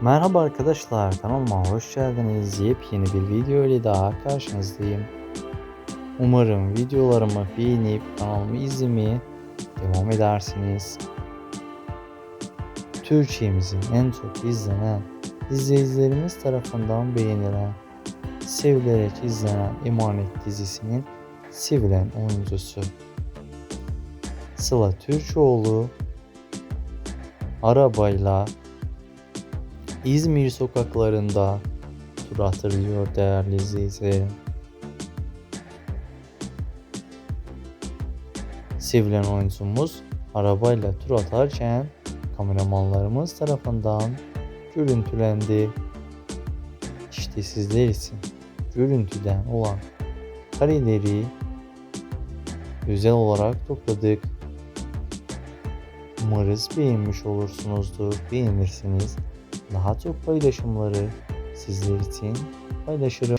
Merhaba arkadaşlar kanalıma hoş geldiniz. Yepyeni bir video ile daha karşınızdayım. Umarım videolarımı beğenip kanalımı izlemeye devam edersiniz. Türkiye'mizin en çok izlenen, izleyicilerimiz tarafından beğenilen, sevilerek izlenen Emanet dizisinin sevilen oyuncusu. Sıla Türkoğlu arabayla İzmir sokaklarında tur attırıyor değerli izleyicilerim. Sevilen oyuncumuz arabayla tur atarken kameramanlarımız tarafından görüntülendi. İşte sizler için görüntüden olan kareleri özel olarak topladık. Umarız beğenmiş olursunuzdur. Beğenirsiniz daha çok paylaşımları sizler için paylaşırım.